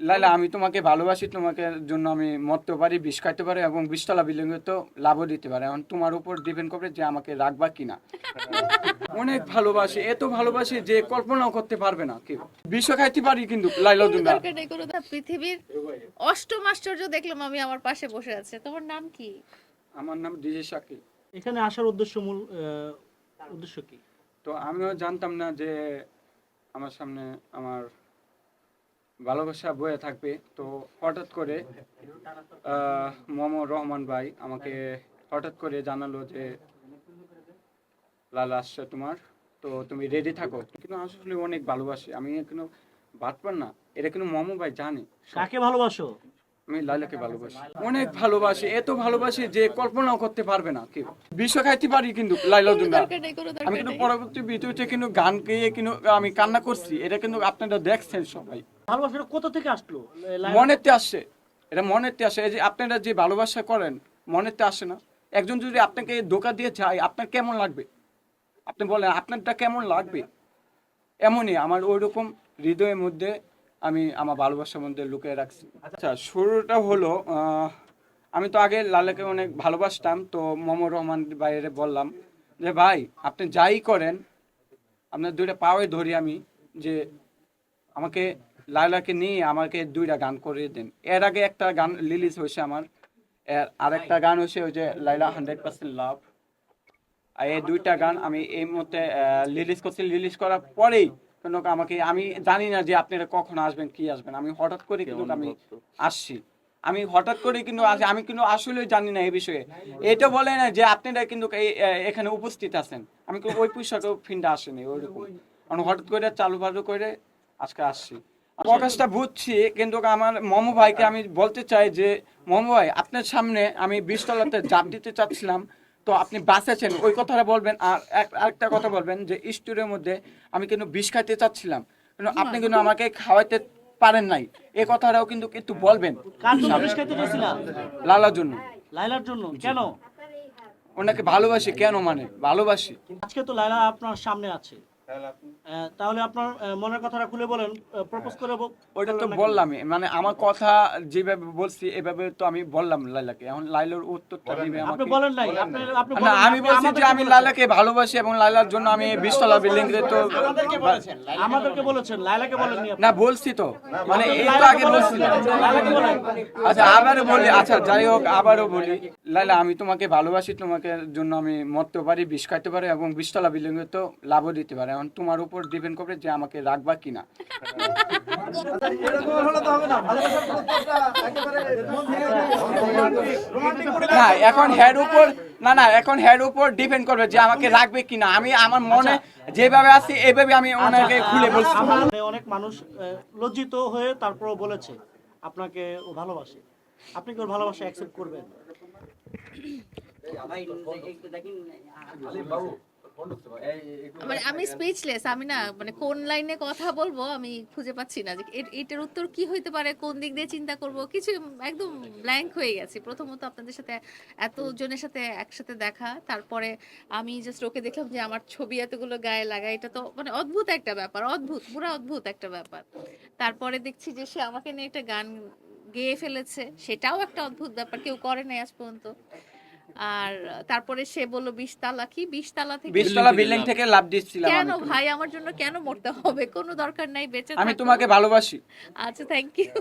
লাইলা আমি তোমাকে ভালোবাসি তোমাকে জন্য আমি মরতে পারি বিষ খাইতে পারি এবং বিষতলা বিল্ডিং তো লাভও দিতে পারে। এখন তোমার উপর ডিপেন্ড করবে যে আমাকে রাখবা কিনা। অনেক ভালোবাসি এত ভালোবাসি যে কল্পনাও করতে পারবে না কেউ। বিষ খাইতে পারি কিন্তু লাইলা দরকার- পৃথিবীর অষ্টম আশ্চর্য দেখলাম আমি আমার পাশে বসে আছে। তোমার নাম কি? আমার নাম ডিজে শাকিল। এখানে আসার উদ্দেশ্য মূল আহ, উদ্দেশ্য কি? তো আমিও জানতাম না যে আমার সামনে আমার ভালোবাসা বয়ে থাকবে। তো হঠাৎ করে আহ, মোহাম্মদ রহমান ভাই আমাকে হঠাৎ করে জানালো যে লাল আসছে তোমার তো তুমি রেডি থাকো। কিন্তু আসলে অনেক ভালোবাসি। আমি কিন্তু বাটপার না এটা কিন্তু মোহাম্মদ ভাই জানে। কাকে ভালোবাসো? আমি লাইলাকে ভালোবাসি। অনেক ভালোবাসি এত ভালোবাসি যে কল্পনাও করতে পারবে না কেউ। বিশ্ব খাইতে পারি কিন্তু লাইলা কোনো আমি কিন্তু পরবর্তী ভিডিওতে কিন্তু গান গেয়ে কিন্তু আমি কান্না করছি। এটা কিন্তু আপনারা দেখছেন সবাই। ভালোবাসাটা কোথা থেকে আসলো? মনেতে আসছে এটা মনেতে আসে। এই যে আপনারা যে ভালোবাসা করেন, মনেতে আসে না। একজন যদি আপনাকে ধোকা দিয়ে যায় আপনার কেমন লাগবে? আপনি বলেন, আপনারটা কেমন লাগবে? এমনই আমার ওই রকম হৃদয়ের মধ্যে আমি আমার ভালোবাসার মধ্যে লুকিয়ে রাখছি। আচ্ছা শুরুটা হলো আমি তো আগে লালাকে অনেক ভালোবাসতাম, তো মোহাম্মদ রহমান বাইরে বললাম যে, ভাই, আপনি যাই করেন, আপনার দুইটা পাওয়ে ধরি আমি যে আমাকে লাইলাকে নিয়ে আমাকে দুইটা গান করে দেন। এর আগে একটা গান রিলিজ হয়েছে আমার। এর আরেকটা গান হয়েছে ওই যে লাইলা হান্ড্রেড পার্সেন্ট লাভ। এই দুইটা গান আমি এই মুহূর্তে রিলিজ করছি। রিলিজ করার পরেই কিন্তু আমাকে আমি জানি না যে আপনারা কখন আসবেন কি আসবেন। আমি হঠাৎ করে কিন্তু আমি আসছি। আমি হঠাৎ করে কিন্তু আমি কিন্তু আসলে জানি না এই বিষয়ে। এটা বলে না যে আপনারা কিন্তু এখানে উপস্থিত আছেন। আমি ওই পোশাকেও ফিন্ডা আসেনি ওইরকম। আমি হঠাৎ করে চালু বালু করে আজকে আসছি। প্রকাশটা বুঝছি কিন্তু আমার মমো ভাইকে আমি বলতে চাই যে মমো ভাই আপনার সামনে আমি বিশতলাতে জাপ দিতে চাচ্ছিলাম তো আপনি বাঁচেছেন ওই কথাটা বলবেন আর এক- আরেকটা কথা বলবেন যে স্টোরের মধ্যে আমি কিন্তু বিষ খাইতে চাচ্ছিলাম কিন্তু আপনি কিন্তু আমাকে খাওয়াইতে পারেন নাই এই কথাটাও কিন্তু একটু বলবেন। লালার জন্য। লাইলার জন্য কেন? ওনাকে ভালোবাসি কেন মানে? ভালোবাসি। আজকে তো লাইলা আপনার সামনে আছে। তাহলে আপনার মনের কথাটা খুলে বলেন প্রপোজ করে ওইটা তো মানে আমার কথা যেভাবে বলছি এভাবে তো আমি বললাম লাইলাকে। এখন লাইলার উত্তরটা দিবে আপনি বলেন নাই আপনি আপনি না আমি বলছি যে আমি লাইলাকে ভালোবাসি এবং লাইলার জন্য আমি বিশতলা বিল্ডিং তো আমাদেরকে বলেছেন লাইলাকে বলেননি আপনি। না বলছি। তো মানে এই তো আগে বলছি লাইলাকে বলেন। আচ্ছা আবারও বলি আচ্ছা যাই হোক আবারও বলি। লাইলা আমি তোমাকে ভালোবাসি তোমাকে জন্য আমি মরতে পারি বিষ খাইতে পারি এবং বিশতলা বিল্ডিং তো লাভও দিতে পারে। এখন তোমার উপর ডিপেন্ড করবে যে আমাকে রাখবা কিনা না এখন হেড উপর না না এখন হেড উপর ডিপেন্ড করবে যে আমাকে রাখবে কিনা আমি আমার মনে যেভাবে আছি এইভাবে আমি ওনাকে খুলে বলছি অনেক মানুষ লজ্জিত হয়ে তারপরও বলেছে আপনাকে ও ভালোবাসে আপনি কি ওর ভালোবাসা অ্যাকসেপ্ট করবেন মানে আমি স্পিচলেস আমি না মানে কোন লাইনে কথা বলব আমি খুঁজে পাচ্ছি না যে এটার উত্তর কি হইতে পারে কোন দিক দিয়ে চিন্তা করব কিছু একদম ব্ল্যাঙ্ক হয়ে গেছে। প্রথমত আপনাদের সাথে এত জনের সাথে একসাথে দেখা তারপরে আমি জাস্ট ওকে দেখলাম যে আমার ছবি এতগুলো গায়ে লাগা এটা তো মানে অদ্ভুত একটা ব্যাপার অদ্ভুত পুরো অদ্ভুত একটা ব্যাপার। তারপরে দেখছি যে সে আমাকে নিয়ে একটা গান গেয়ে ফেলেছে সেটাও একটা অদ্ভুত ব্যাপার কেউ করে নাই আজ পর্যন্ত। আর তারপরে সে বলল বিশ তালা কি? বিশ তালা থেকে বিশতলা বিল্ডিং থেকে লাভ দিচ্ছিলাম কেন ভাই? আমার জন্য কেন মরতে হবে? কোনো দরকার নাই বেঁচে আমি তোমাকে ভালোবাসি। আচ্ছা থ্যাংক ইউ